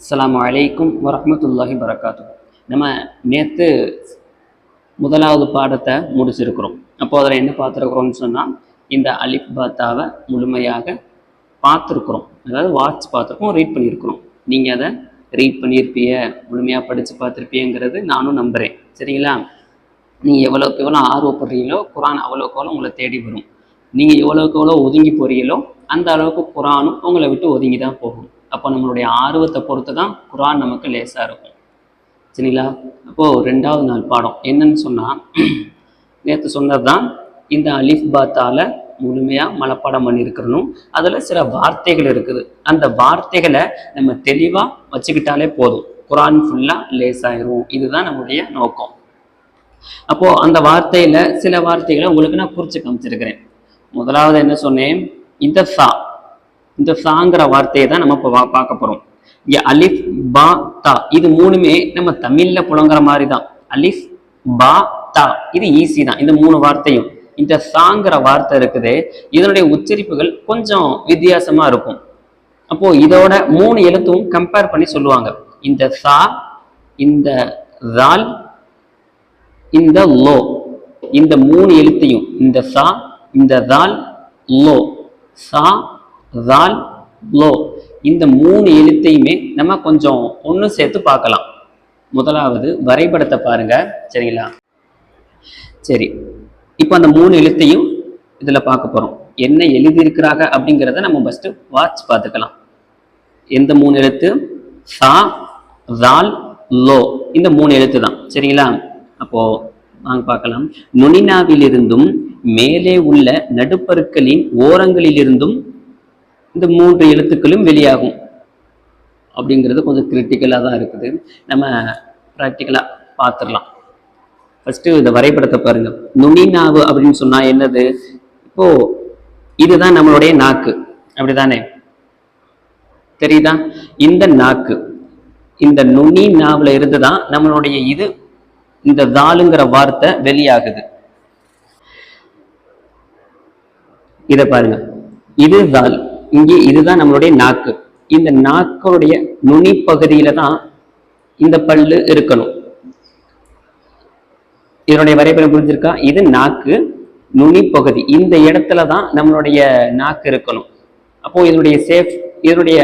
அஸ்லாம் வலைக்கும் வரமத்துல்லாஹி வரகாத்து நம்ம நேற்று முதலாவது பாடத்தை முடிச்சிருக்கிறோம். அப்போ அதில் என்ன பார்த்துருக்குறோம்னு சொன்னால் இந்த அலிப் பாத்தாவை முழுமையாக பார்த்துருக்குறோம். அதாவது வாட்ச் பார்த்துருக்கோம் ரீட் பண்ணியிருக்கிறோம் நீங்கள் அதை ரீட் பண்ணியிருப்பீங்க முழுமையாக படித்து பார்த்துருப்பீங்கிறது நானும் நம்புகிறேன் சரிங்களா? நீங்கள் எவ்வளோக்கு எவ்வளோ ஆர்வப்படுறீங்களோ குரான் அவ்வளோக்கு எவ்வளோ உங்களை தேடி வரும். நீங்கள் எவ்வளோக்கு எவ்வளோ ஒதுங்கி போகிறீங்களோ அந்த அளவுக்கு குரானும் உங்களை விட்டு ஒதுங்கி தான் போகும். அப்போ நம்மளுடைய ஆர்வத்தை பொறுத்து தான் குரான் நமக்கு லேசாக இருக்கும். சரிங்களா? அப்போது ரெண்டாவது நாள் பாடம். என்னன்னு சொன்னால் நேற்று சொன்னது தான் இந்த அலிஃப் பாத்தால முழுமையாக மனப்பாடம் பண்ணியிருக்கிறணும் அதில் சில வார்த்தைகள் இருக்குது. அந்த வார்த்தைகளை நம்ம தெளிவாக வச்சுக்கிட்டாலே போதும். குரான் ஃபுல்லாக லேசாயிரும். இதுதான் நம்மளுடைய நோக்கம். அப்போ அந்த வார்த்தையில சில வார்த்தைகளை உங்களுக்கு நான் குறிச்சு காமிச்சிருக்கிறேன். முதலாவது என்ன சொன்னேன்? இந்த சா இந்த சாங்கிற வார்த்தையை தான் நம்ம இப்போ பா- பார்க்க போகிறோம் இங்கே அலிஃப் பா தா. இது மூணுமே நம்ம தமிழில் புழங்குற மாதிரி தான். அலிஃப் பா தா. இது ஈஸி தான். இந்த மூணு வார்த்தையும். இந்த சாங்கிற வார்த்தை இருக்குது. இதனுடைய உச்சரிப்புகள் கொஞ்சம் வித்தியாசமாக இருக்கும். அப்போ இதோட மூணு எழுத்தும் கம்பேர் பண்ணி சொல்லுவாங்க. இந்த சா இந்த ரால் இந்த லோ. இந்த மூணு எழுத்தையும். இந்த சா இந்த ரால் லோ. சா ரால் லோ. இந்த மூணு எழுத்தையுமே நம்ம கொஞ்சம் ஒன்று சேர்த்து பார்க்கலாம். முதலாவது வரைபடத்தை பாருங்க. சரிங்களா? சரி. இப்போ அந்த மூணு எழுத்தையும் இதில் பார்க்க போகிறோம் என்ன எழுதியிருக்கிறாங்க அப்படிங்கிறத நம்ம ஃபஸ்ட்டு வாட்ச் பார்த்துக்கலாம். எந்த மூணு எழுத்து? சா ரால் லோ. இந்த மூணு எழுத்து தான். சரிங்களா? அப்போ வாங்க பார்க்கலாம். நுனினாவிலிருந்தும் மேலே உள்ள நடுப்பருக்களின் ஓரங்களிலிருந்தும் இந்த மூன்று எழுத்துக்களும் வெளியாகும். அப்படிங்கிறது கொஞ்சம் கிரிட்டிக்கலாக தான் இருக்குது. நம்ம ப்ராக்டிக்கலாக பார்த்துடலாம். ஃபஸ்ட்டு இந்த வரைபடத்தை பாருங்கள் நுனிநாவு அப்படின்னு சொன்னால் என்னது? இப்போ இதுதான் நம்மளுடைய நாக்கு. அப்படிதானே? தெரியுதா? இந்த நாக்கு. இந்த நுனி நாவில் இருந்து தான் நம்மளுடைய இது இந்த தாளுங்கிற வார்த்தை வெளியாகுது. இதை பாருங்க. இது தால் இங்கே இதுதான் நம்மளுடைய நாக்கு. இந்த நாக்களுடைய நுனி பகுதியில தான் இந்த பல்லு இருக்கணும். இதனுடைய வரைபடம் புரிஞ்சிருக்கா? இது நாக்கு நுனி பகுதி இந்த இடத்துல தான் நம்மளுடைய நாக்கு இருக்கணும். அப்போ இதனுடைய சேஃப் இதனுடைய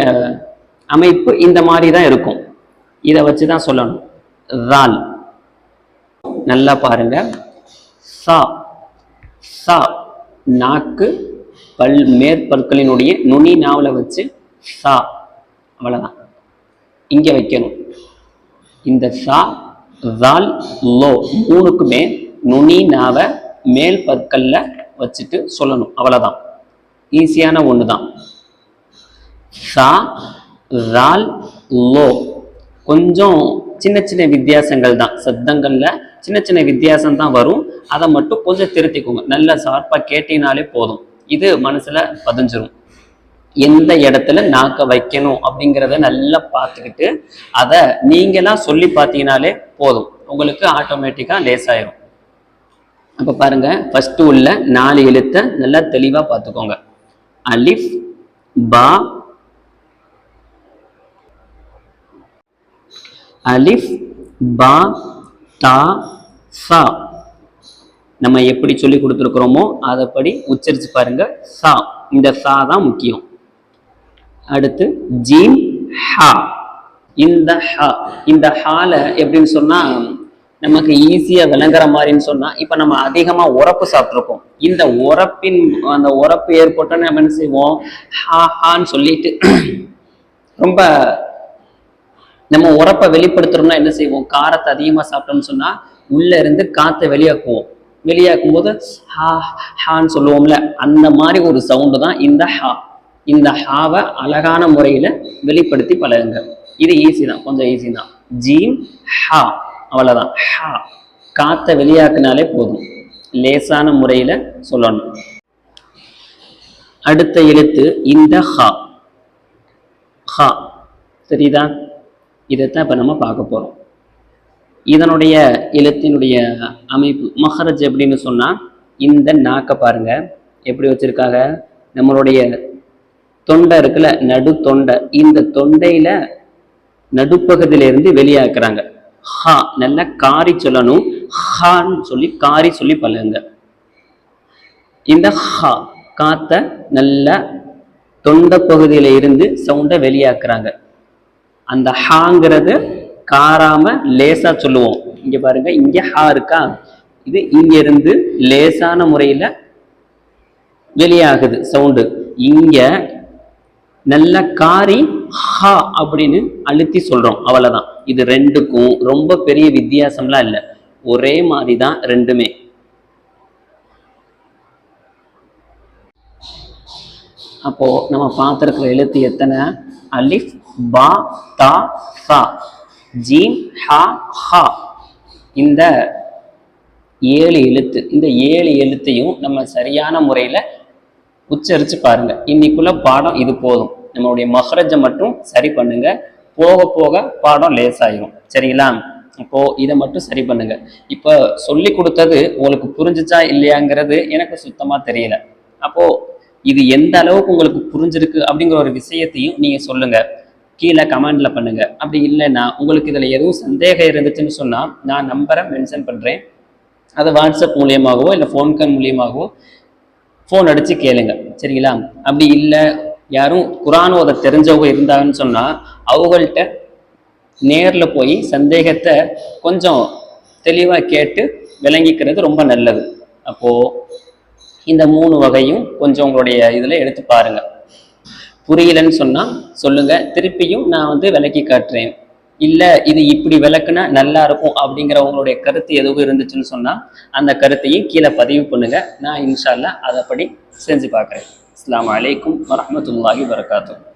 அமைப்பு இந்த மாதிரி தான் இருக்கும். இதை வச்சு தான் சொல்லணும். ரால் நல்லா பாருங்க. சா. சா. நாக்கு பல் மேற்பற்களினுடைய நுனி நாவல வச்சு சா அவ்வளோதான் இங்கே வைக்கணும். இந்த சா ரால் லோ மூணுக்குமே நுனி நாவ மேல் பற்களில் வச்சுட்டு சொல்லணும். அவ்வளோதான் ஈஸியான ஒன்று தான் சா ரால் லோ கொஞ்சம் சின்ன சின்ன வித்தியாசங்கள் தான். சப்தங்களில் சின்ன சின்ன வித்தியாசம் தான் வரும். அதை மட்டும் கொஞ்சம் திருத்திக்கோங்க. நல்ல ஷார்ப்பாக கேட்டீங்கனாலே போதும். இது மனசுல பதிஞ்சிரும். எந்த இடத்துல நாக்க வைக்கணும் அப்படிங்கிறத நல்லா பார்த்துக்கிட்டு அதை நீங்களா சொல்லி பார்த்தீங்கனாலே போதும். உங்களுக்கு ஆட்டோமேட்டிக்கா லேசாயிரும். அப்ப பாருங்க ஃபர்ஸ்ட் உள்ள நாலு எழுத்தை நல்லா தெளிவா பார்த்துக்கோங்க. அலிஃப் பா அலிஃப் பா தா சா. நம்ம எப்படி சொல்லி கொடுத்துருக்குறோமோ அதைப்படி உச்சரித்து பாருங்க. சா. இந்த சா தான் முக்கியம். அடுத்து ஜீம் ஹா. இந்த ஹா. இந்த ஹால எப்படின்னு சொன்னா நமக்கு ஈஸியா விளங்குற மாதிரின்னு சொன்னா இப்ப நம்ம அதிகமா உரப்பு சாப்பிட்ருக்கோம் இந்த உரப்பின் அந்த உரப்பு ஏற்பட்டோன்னு நம்ம என்ன செய்வோம்? ஹா ஹான்னு சொல்லிட்டு ரொம்ப நம்ம உரப்பை வெளிப்படுத்துறோம்னா என்ன செய்வோம்? காரத்தை அதிகமா சாப்பிட்டோம்னு சொன்னா உள்ள இருந்து காத்தை வெளியாக்குவோம். வெளியாக்கும் போது ஹா ஹான்னு சொல்லுவோம்ல அந்த மாதிரி ஒரு சவுண்டு தான் இந்த ஹா. இந்த ஹாவை அழகான முறையில் வெளிப்படுத்தி பழகுங்க. இது ஈஸி தான் கொஞ்சம் ஈஸி தான். ஜீம் ஹா. அவ்வளவுதான். ஹா. காற்றை வெளியாக்குனாலே போதும். லேசான முறையில சொல்லணும். அடுத்த எழுத்து இந்த ஹா. ஹா. தெரியுதா? இதைத்தான் இப்போ நம்ம பார்க்க போகிறோம் இதனுடைய எழுத்தினுடைய அமைப்பு மஹரஜ் எப்படின்னு சொன்னால் இந்த நாக்கை பாருங்க. எப்படி வச்சிருக்காங்க? நம்மளுடைய தொண்டை இருக்குல்ல நடு தொண்டை இந்த தொண்டையில நடுப்பகுதியிலிருந்து வெளியாக்குறாங்க. ஹா நல்லா காரி சொல்லணும். ஹான்னு சொல்லி காரி சொல்லி பழகுங்க. இந்த ஹா காத்த நல்லா தொண்டை பகுதியில இருந்து சவுண்டை வெளியாக்குறாங்க. அந்த ஹாங்கிறது காராம லேசா சொல்லுவோம். இங்க பாருங்க இங்க ஹா இருக்கா? இது இங்க இருந்து லேசான முறையில வெளியாகுது சவுண்டு இங்க நல்ல காரி ஹா அப்படின்னு அழுத்தி சொல்றோம் அவ்வளவுதான். இது ரெண்டுக்கும் ரொம்ப பெரிய வித்தியாசம்லாம் இல்லை. ஒரே மாதிரி தான் ரெண்டுமே. அப்போ நம்ம பார்த்துருக்கிற எழுத்து எத்தனை? அலிஃப் பா தா சா ஜீம் ஹா ஹா. இந்த ஏழு எழுத்து இந்த ஏழு எழுத்தையும் நம்ம சரியான முறையில் உச்சரித்து பாருங்கள் இன்னைக்குள்ள பாடம் இது போதும். நம்மளுடைய மஹரஜை மட்டும் சரி பண்ணுங்க. போக போக பாடம் லேசாயிரும். சரிங்களா? இப்போ இதை மட்டும் சரி பண்ணுங்க. இப்போ சொல்லி கொடுத்தது உங்களுக்கு புரிஞ்சிச்சா இல்லையாங்கிறது எனக்கு சுத்தமாக தெரியல. அப்போ இது எந்த அளவுக்கு உங்களுக்கு புரிஞ்சிருக்கு அப்படிங்கிற ஒரு விஷயத்தையும் நீங்க சொல்லுங்க. கீழே கமெண்டில் பண்ணுங்கள் அப்படி இல்லைன்னா உங்களுக்கு இதில் எதுவும் சந்தேகம் இருந்துச்சுன்னு சொன்னால் நான் நம்பரை மென்ஷன் பண்ணுறேன் அதை வாட்ஸ்அப் மூலியமாகவோ இல்லை ஃபோன் கால் மூலியமாகவோ ஃபோன் அடித்து கேளுங்க. சரிங்களா? அப்படி இல்லை யாரும் குரான் ஓத தெரிஞ்சவங்க இருந்தாங்கன்னு சொன்னால் அவங்கள்ட்ட நேரில் போய் சந்தேகத்தை கொஞ்சம் தெளிவாக கேட்டு விளங்கிக்கிறது ரொம்ப நல்லது. அப்போது இந்த மூணு வகையும் கொஞ்சம் உங்களுடைய இதில் எடுத்து பாருங்கள் புரியலன்னு சொன்னால் சொல்லுங்க. திருப்பியும் நான் வந்து விளக்கி காட்டுறேன். இல்லை இது இப்படி விளக்குனா நல்லா இருக்கும் அப்படிங்கிற உங்களுடைய கருத்து எதுவும் இருந்துச்சுன்னு சொன்னால் அந்த கருத்தையும் கீழே பதிவு பண்ணுங்க. நான் இன்ஷால்லா அதைப்படி செஞ்சு பார்க்குறேன். அஸ்லாம் அலைக்கும் வரமத்துல்லாஹி வரகாத்துஹு